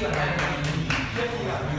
เดี๋ยวเช็ค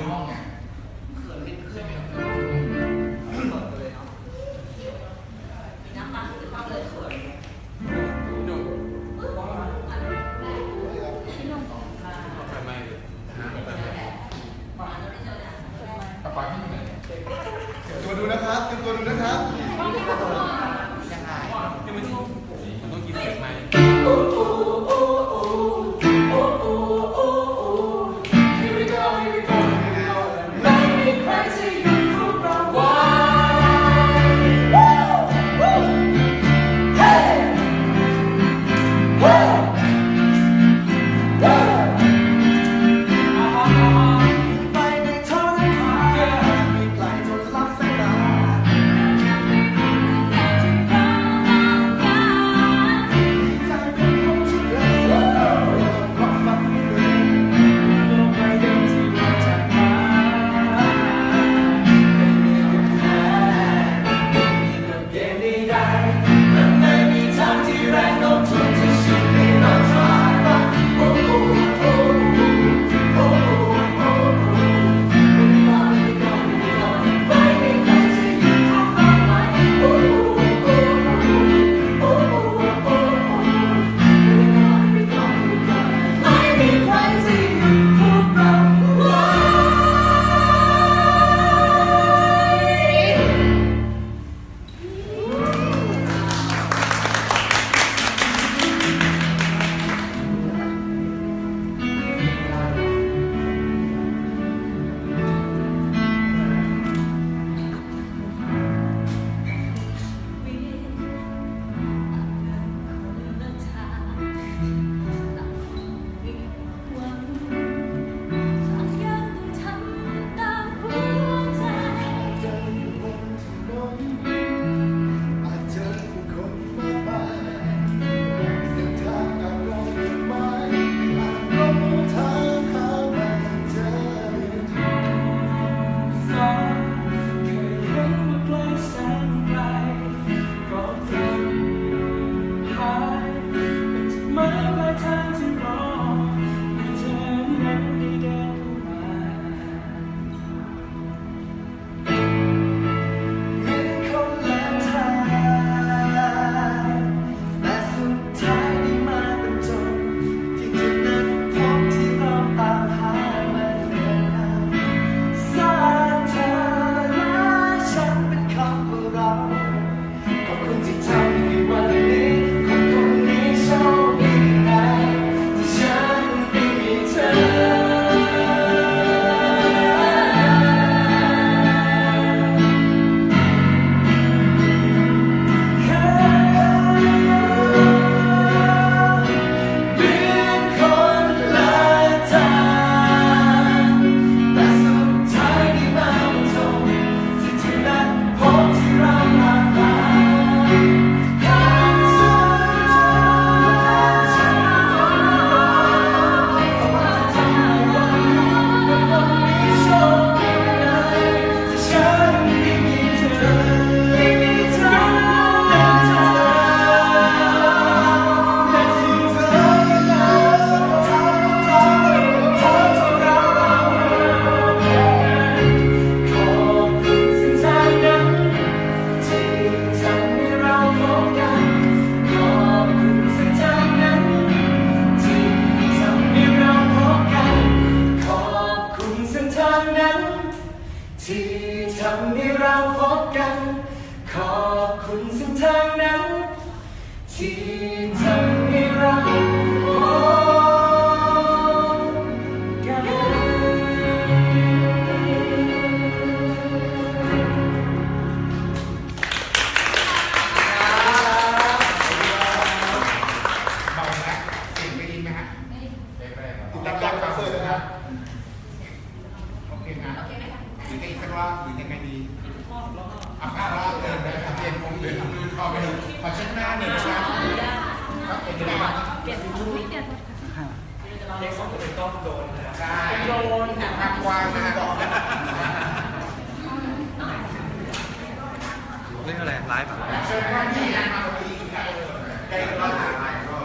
ว่าหรือยังไงดีอาภาระเดินไปเปลี่ยนผมเปลี่ยนมือขอไปพอเช็ดหน้าหนึ่งนะครับเป็นยับ้างเปลี่ยนผมเปลี่ยนเด็กสองคนเป็นต้องโดนนะใช่โดนหักวางนะเรื่องอะไรไลฟ์แบบเชิญว่านี่ะมาพอดีใจร้อนหายก็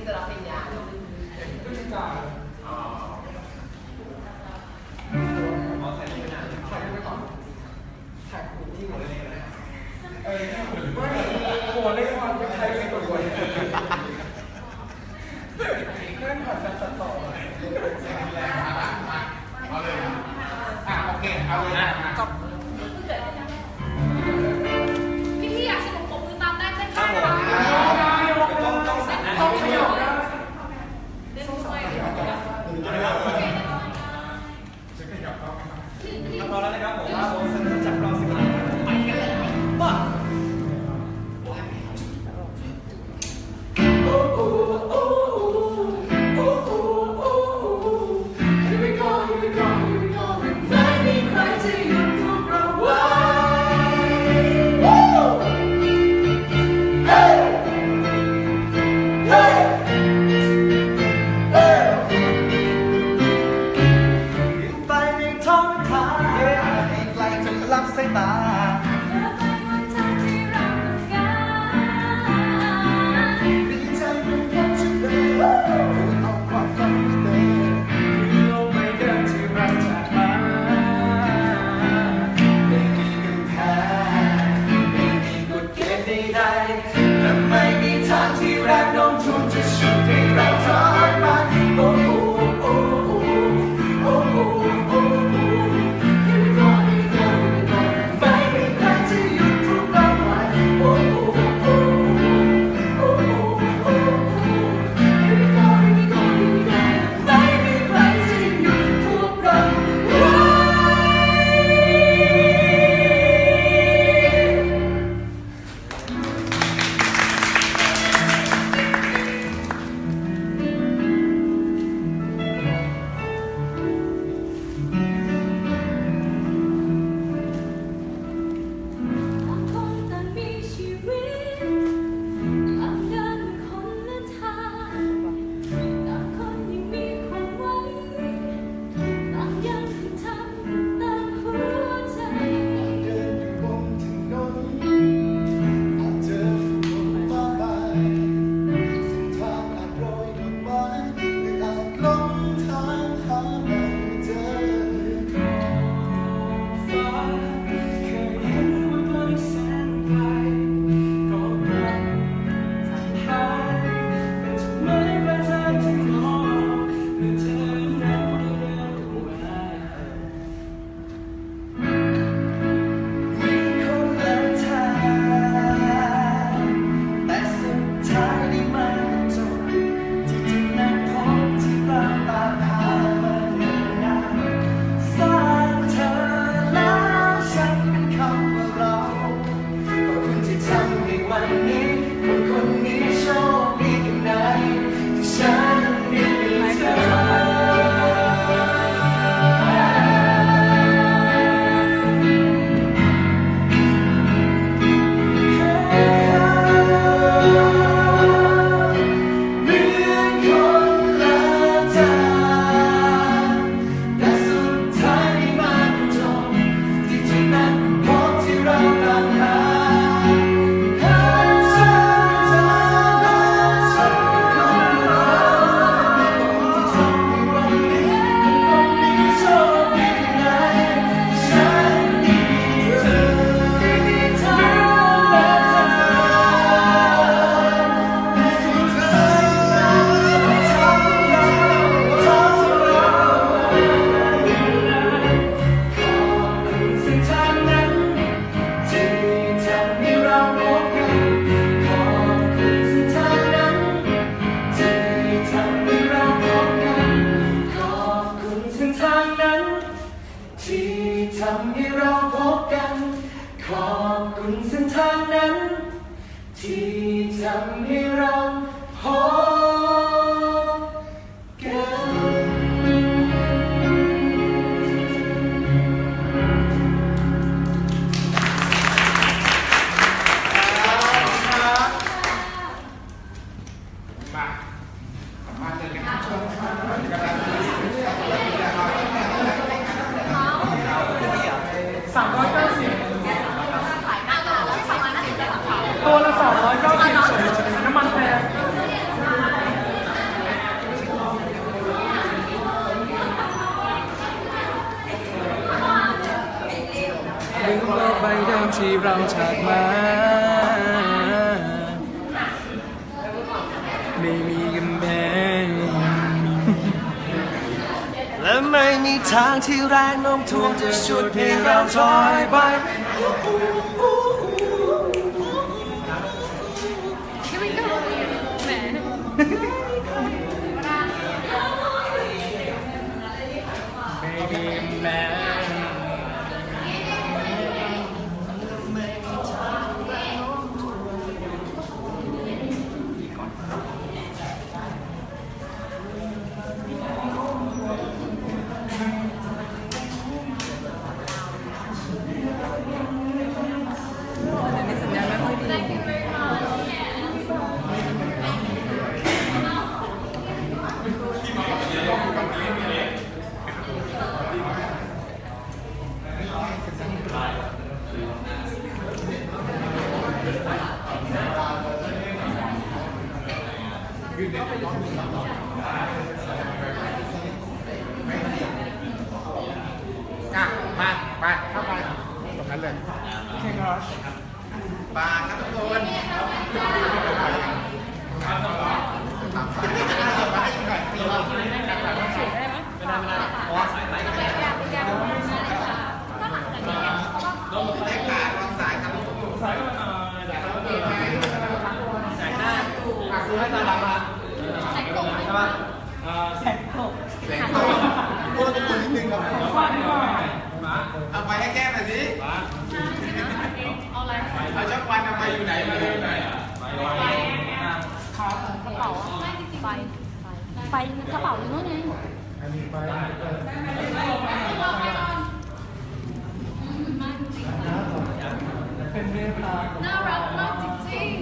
ที่จะรับปริญญาเนาะพฤศจิกาอ๋อขอถ่ายรูะถ่ายรูปไปก่อนถ่ายรูปที่หัวเลยนะเออหัวเลยก่อนจะใคร day that ำให้เราพบกัน ขอบคุณเส้นทางนั้น ที่ทำให้เราพบ ที่เราจากมา ไม่มีกำแพงและไม่มีทางที่แรงโน้มถ่วงจะชุดให้เราถอยไป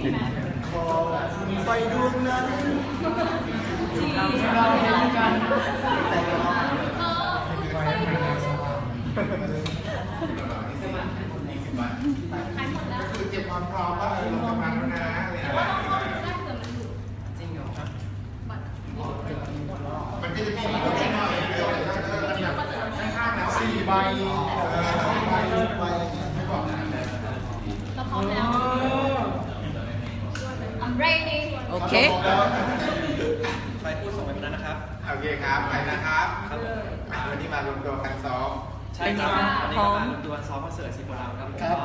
ริงๆไฟดวงนั้นเราเห็นกันเออไฟดูขายหมดแล้วคือเก็บความพร้อมว่าเออเราจะมาแล้วนะอะไรอย่างแต่เงี้ว่าเราเข้าถึงได้เผื่อมันอยู่จริงเหรอครับมันก็จะมีมันก็จะมีเรื่องอะไรแบบข้างๆแล้วสี่ใบเออสี่ใบใบอะไรเงี้ยไม่บอกนะ เราพร้อมแล้ว I'm ready โอ เคไปพูดส่งไปคนนั้นนะครับ โอเคครับไปนะครับอะวันนี้มารวมตัวกันซ้อม ใช่ครับวันนี้ก็มาดูซ้อมคอนเสิร์ตซิโมดามครับผมก็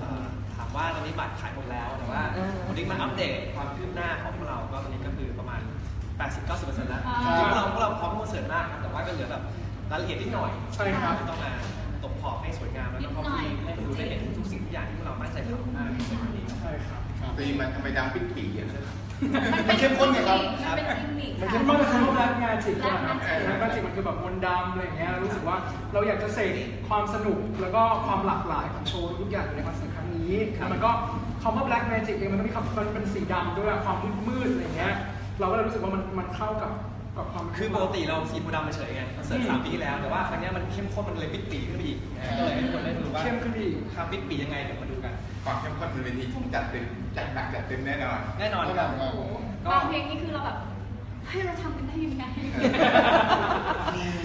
เอ่อถามว่าตอนนี้บัตรขายหมดแล้วแต่ว่าวันนี้มาอัปเดตความคืบหน้าของพวกเราก็ตอนนี้ก็คือประมาณ 80-90%แล้วจริงๆพวกเราพวกเราพร้อมคอนเสิร์ตมากครับแต่ว่าก็เหลือแบบรายละเอียดนิดหน่อยใช่ครับที่ต้องมาตบขอบให้สวยงามแล้วก็พร้อมที่ให้คนดูได้เห็นทุกสิ่งทุกอย่างที่พวกเรามั่นใจทำมากในวันนี้ ใช่ครับ ตีมันทำไมดังปิ๊ดปีอะ มันเข้มข้นไงครับ มันเป็นกิมมิคมันจะมันคือแบล็กแมจิกก่อนครับแบล็กแมจิกมันคือแบบมนต์ดำอะไรอย่างเงี้ยรู้สึกว่าเราอยากจะเสกความสนุกแล้วก็ความหลากหลายของโชว์ทุกอย่างอยู่ในคอนเสิร์ตครั้งนี้แล้วมันก็คำว่าแบล็กแมจิกเองมันก็มีคำมันเป็นสีดำด้วยความมืดๆอะไรอย่างเงี้ยเราก็เลยรู้สึกว่ามันมันเข้ากับ กับความคือปกติเราสีโพธิ์ดำเฉยๆไงคอนเสิร์ตสามปีที่แล้ว แต่ว่าครั้งเนี้ยมันเข้มข้นมันเลยปิดปีขึ้นไปอีกก็เลยให้ทุกคนได้ดูว่าเข้มขึ้นอีก ครับปิดปียังไงเดี๋ยวมาดูกัน ความเข้มข้นบนเวทีผมจัดเต็มจัดหนักจัดเต็มแน่นอน แน่นอนครับก็บางเพลงนี่คือเราแบบเฮ้ยเราทำกันได้ยังไง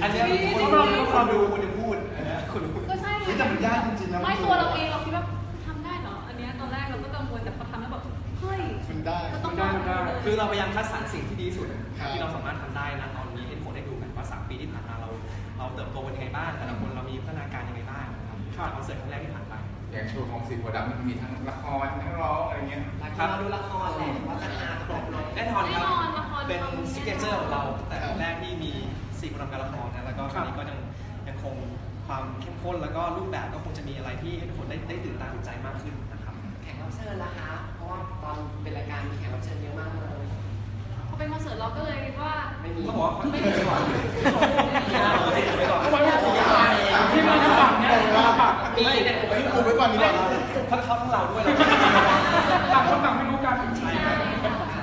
อันเนี้ยคนดูคนดูคนดูพูดอันเนี้ยคนดูพูดก็ใช่ไงแต่มันยากจริงๆนะ ไม่ตัวเราเองเราคิดว่า แบบเฮ้ยมันได้ก็ต้องได้ได้ คือเราพยายามคัดสรรสิ่งที่ดีที่สุด ครับ ที่เราสามารถทำได้นะตอนนี้ให้ทุกคนได้ดูกันว่าสามปีที่ผ่านมาเรา เราเติบโตเป็นยังไงบ้างแต่ละคนเรามีพัฒนาการยังไงบ้างนะครับคอนเสิร์ตครั้งแรกที่ผ่านไป อย่างโชว์ของสีโพธิ์ดำมันมีทั้งละครทั้งร้องอะไรเงี้ย ครับดูละครแหละว่าจะหาตกลงแน่นอนครับเป็นซิกเนเจอร์ของเราแต่แรกที่มีสี่คนทำการละครนะแล้วก็ตอนนี้ก็ยังยังคงความเข้มข้นแล้วก็รูปแบบก็คงจะมีอะไรที่ให้ทุกคนได้ได้ตื่นตาตื่นใจมากขึ้นนะครับ แขกรับเชิญล่ะคะ เพราะว่าตอนเป็นรายการมีแขกรับเชิญเยอะมากเลย พอเป็นคอนเสิร์ตเราก็เลยว่า ไม่มีก็บอกว่าไม่ดีกว่าไปก่อนเอาไว้ว่าที่มาที่ฝั่งเนี่ยมาฝั่งมีแต่ผมไม่อุบไว้ก่อนดีกว่าครับทั้งเขาทั้งเราด้วยต่างคนต่างไม่รู้กันใช่ครับ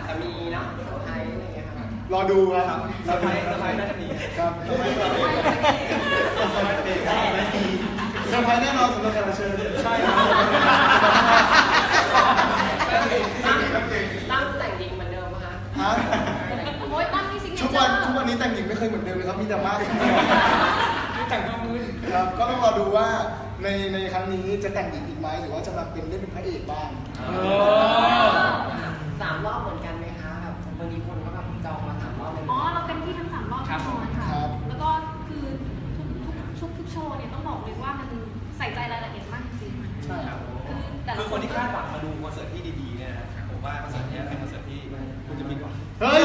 แต่มีเนาะเซอร์ไพรส์อะไรอย่างเงี้ยค่ะรอดูคครัรับบเซอร์ไพรส์เซอร์ไพรส์น่าจะมีครับเซอร์ไพรส์เซอร์ไพรส์แน่นอนสำหรับแขกรับเชิญใช่ครับ ตั้งแต่งหญิงเหมือนเดิมปะคะ ฮะโอ้ยตั้งที่ซิงเกิทุลกวันทุกวันนี้แต่งหญิงไม่เคยเหมือนเดิมเลยครับมีแต่มากนี่แต่งตัวมือครับก็ต้องรอดูว่าในในครั้งนี้จะแต่งหญิงอีกไหมหรือว่าจะมาเป็นเล่นเป็นพระเอกบ้างเออสามรอบเหมือนกันไหมคะแบบบางทีคนก็แบบจองมาสามรอบเลยอ๋อเราเต็มที่ทั้งสามรอบครัแน่บนอนค่ะครับแล้วก็คือทุกทุกชุดทุกโชว์เนี่ยต้องบอกเลยว่ามันใส่ใจรายละเอียดมากจริงๆใช่ครับคือแต่ละคือคนที่คาดหวังมาดูคอนเสิร์ตที่ดีๆเนี่ยนะผมว่าคอนเสิร์ตเนี้ยเป็นคอนเสิร์ตที่ คุณจะมีหวังเฮ้ย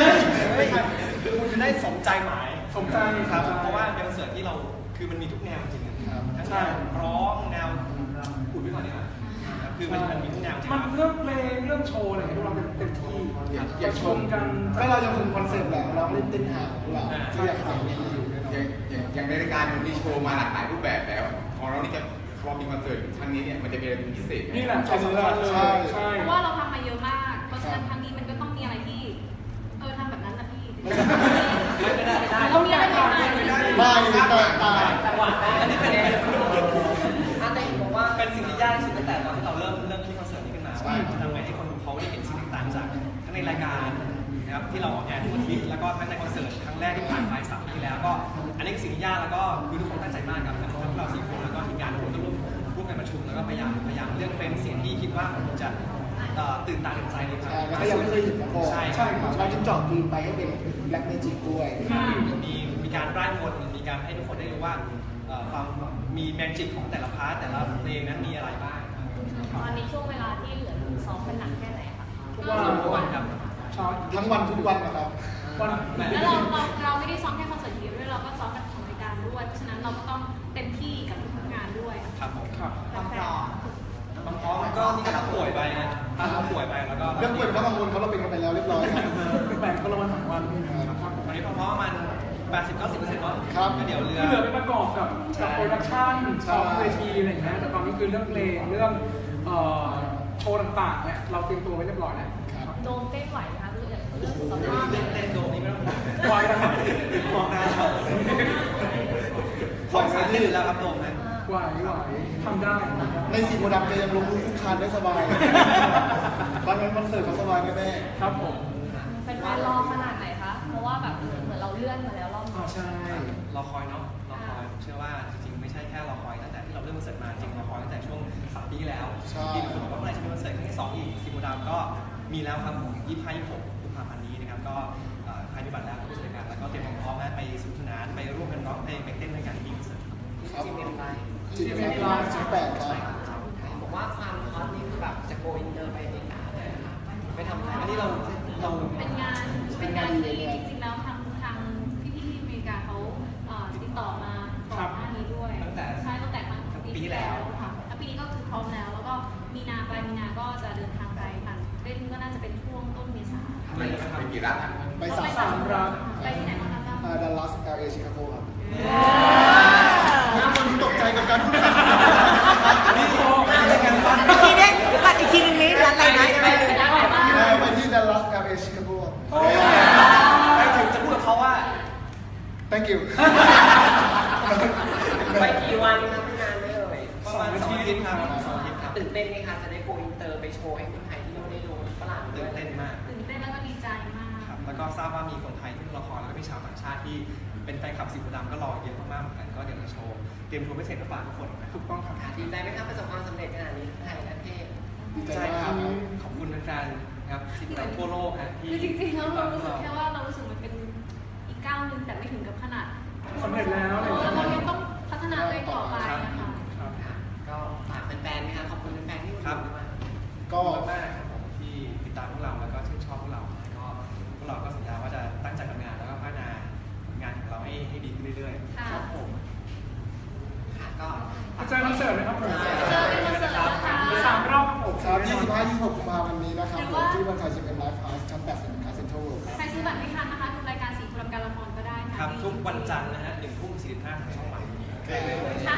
ไม่ใช่คือคุณจะได้สมใจหมายสมใจครับสมใจเพราะว่าเป็นคอนเสิร์ตที่เราคือมันมีทุกแนวจริงๆครับทั้งแนวร้องแนวอุดไว้ก่อนดีกว่าครับคือมันมันมีทุกแนวจริงมันครับเรื่องเพลงเรื่องโชว์อะไรอย่างเงี้ยพวกเราเต็มที่อยากออยาย่ากชชมมกันก็เรายังคงคอนเซ็ปต์แหละเราเล่นเต้นหาของเราที่อยากทำอยู่แน่นอนอย่างอย่างอย่างในรายการมันมีโชว์มาหลากหลายรูปแบบแล้ว ของเรานี่จะพอมีคอนเสิร์ตครั้งนี้เนี่ยมันจะเป็นอะไรพิเศษไหมนี่แหละจุดสำคัญเลยใช่ใช่เพราะว่าเราทำมาเยอะมากเพราะฉะนั้นครั้งนี้มันก็ ไม่ได้ไม่ได้ต้องมีอะไรใหม่ๆไม่แตกต่างจังหวะได้อันนี้เป็นเป็นอาแต่เห็นบอกว่าเป็นสิ่งที่ยากที่สุดตั้งแต่ตอนที่เราเริ่มเริ่มคิดคอนเสิร์ตนี้ขึ้นมาว่าทำไงให้คนดูเขาได้เห็นสิ่งต่างๆจากทั้งในรายการนะครับที่เราออกแอร์ทุกอาทิตย์แล้วก็ทั้งในคอนเสิร์ตครั้งแรกที่ผ่านไปสามปีแล้วก็อันนี้คือสิ่งที่ยากแล้วก็คือทุกคนตั้งใจมากครับทั้งทั้งเราสี่คนแล้วก็ทีมงานทุกคนก็ร่วมร่วมกันประชุมแล้วก็พยายามพยายามเลือกเป็นเสียงที่คิดว่ามันจะตื่นตาตื่นใจเลยครับใช่แล้วก็ยังไม่เคยเห็นมาก่อนใช่ใช่ครับเราจึงจาะกรีนไปให้เป็น แบล็กเมจิกด้วยมีมีการร่ายมนต์มีการให้ทุกคนได้รู้ว่าเอ่อความมีแมจิกของแต่ละพาร์ทแต่ละเพลงนั้นมีอะไรบ้างตอนนี้ช่วงเวลาที่เหลือถึงซ้อมเป็นหนักแค่ไหนคะทุกวันทุกวันครับเช้าทั้งวันทุกวันนะครับวันแล้วเราเราเราไม่ได้ซ้อมแค่คอนเสิร์ตเดียวด้วยเราก็ซ้อมกับของรายการด้วยเพราะฉะนั้นเราก็ต้องเต็มที่กับทุกๆงานด้วยครับผมครับความพร้อมบางท้องก็นี่ก็ต้องป่วยไปนะ ถ้าเขาป่วยไปแล้วก็เรื่องป่วยเป็นกังวลเขาเราเป็นกันไปแล้วเรียบร้อยครับแบ่งคนละวันสองวันครับวันนี้พร้อมประมาณ80 90เปอร์เซ็นต์เนาะครับก็เดี๋ยวเรือที่เหลือเป็นประกอบกับกับโปรดักชั่นซ้อมเวทีอะไรอย่างเงี้ยแต่ตอนนี้คือเรื่องเพลงเรื่องเอ่อโชว์ต่างๆเนี่ยเราเตรียมตัวไว้เรียบร้อยแล้วโดมเต้นไหวไหมคะเรื่องเรื่องสุขภาพเล่นเล่นโดมนี่ไม่ต้องห่วงไหวนะครับมองหน้าเขาของสารลื่นแล้วครับโดมนะ ไหวไหวทำได้ทำได้ ในสีโมดำแกยังลงมือคุกคานได้สบายวันนั้นคอนเสิร์ตเขาสบายแน่ครับผมเป็นวันรอขนาดไหนคะ เพราะว่าแบบเหมือนเราเลื่อนมาแล้วรอบนึอ่างใช่รอคอยเนาะรอคอยผมเชื่อว่าจริงๆไม่ใช่แค่รอคอยตั้งแต่ที่เราเริ่มคอนเสิร์ตมาจริงรอคอยตั้งแต่ช่วงสามปีที่แล้วที่ทุกคนบอกว่าเมื่อไหร่จะมีคอนเสิร์ตครั้งที่สองอีกซิโมดามก็มีแล้วครับผมยี่ห้ายี่หกกุมภาพันธ์นี้นะครับก็เอ่อใครมีบัตรแล้วก็ไปเจอกันแล้วก็เตรียมความพร้อมนะไปสนุกสนานไปร่วมกันร้องเพลงไปเต้นด้วยกันที่คอนเสิร์ตๆครับ จีเอ็มไลน์จิตวิทยาสิบแปดครับบอกว่าความฮอตนี่คือแบบจะโกอินเตอร์ไปอเมริกาเลยนะคะไปทำอะไรอันนี้เราเราเป็นงานเป็นงานที่จริงๆแล้วทางทางพี่ๆที่อเมริกาเขาเอ่อติดต่อมาก่อนหน้านี้ด้วยตั้งแต่ใช่ตั้งแต่ครั้งปีที่แล้วค่ะแล้วปีนี้ก็คือพร้อมแล้วแล้วก็มีนาปลายมีนาก็จะเดินทางไปค่ะเล่นก็น่าจะเป็นช่วงต้นเมษาไปไปกี่ร้านอะไปสามสามรัฐไปที่ไหนบ้างคะ ดัลลัสเอลเอชิคาโกครับทุกคนที่ตกใจกับการพูดคำ นี่เป็นงานบ้าน อีกทีนี้บัตรอีกทีนึงนี้ร้านอะไรนะ ไปไปร้านไหนบ้าง เออไปที่ดัลลัสเอลเอชิคาโก ไปถึงจะพูดกับเขาว่า thank you ไปกี่วันคะไม่นานไม่เลย ประมาณสองอาทิตย์ครับสองอาทิตย์ครับ ตื่นเต้นไหมคะจะได้โกอินเตอร์ไปโชว์ให้คน ไทยที่นู่นได้ดูฝรั่งด้ตื่วนยเต้นมาก ตื่นเต้นแล้วก็ดีใจมาก ครับแล้วก็ทราบว่ามีคนไทยที่ดูละครแล้วก็มีชาวต่างชาติที่เป็นแฟนคลับสิบดำก็รอเยอะมากๆเหมือนกันก็เดี๋ยวจะโชว์เตรียมตัวพิเศษมาฝากทุกคนนะครับถูกต้องครับค่ะดีใจไหมคะประสบความสำเร็จขนาดนี้ทั้งไทยและเทศดีใจใช่มาครักบครับขอบคุณแฟนๆครับสิบดำทั่วโลกนะที่คือจริงๆแล้วเรารู้สึกแค่ว่าเรารู้สึกมันเป็นอีกก้าวหนึ่งแต่ไม่ถึงกับขนาดสำเร็จแล้วเออเรายังต้องพัฒนาตัวเองต่อไปนะคะ ครับค่ะก็ฝากแฟนๆนะคะขอบคุณแฟนๆที่อยู่ครับมา ก็ขอบคุณมากครับผมที่ติดตามพวกเราแล้วก็ชื่นชอบพวกเราแล้วก็พวกเราก็สัญญาว่าจะตั้งใจทำงานแล้วก็พัฒนาผลงานของเราให้ให้ดีขึ้นเรื่อยๆค่ะครับผมค่ะเจอคอนเสิร์ตไหมครับผมเจอเป็นคอนเสิร์ตนะคะ สามรอบครับผม ครับ25 26กุมภาพันธ์นี้นะครับผมที่วันไทยชิเป็นไลฟ์ฮาส์ชั้น8สินค้าเซ็นทรัลเวิลด์ครับ ใครซื้อบัตรไม่ทันนะคะดูรายการสีคุรำการละครก็ได้ค่ะครับทุกวันจันทร์นะฮะหนึ่งทุ่มสี่สิบห้าทางช่องวัน ค่ะ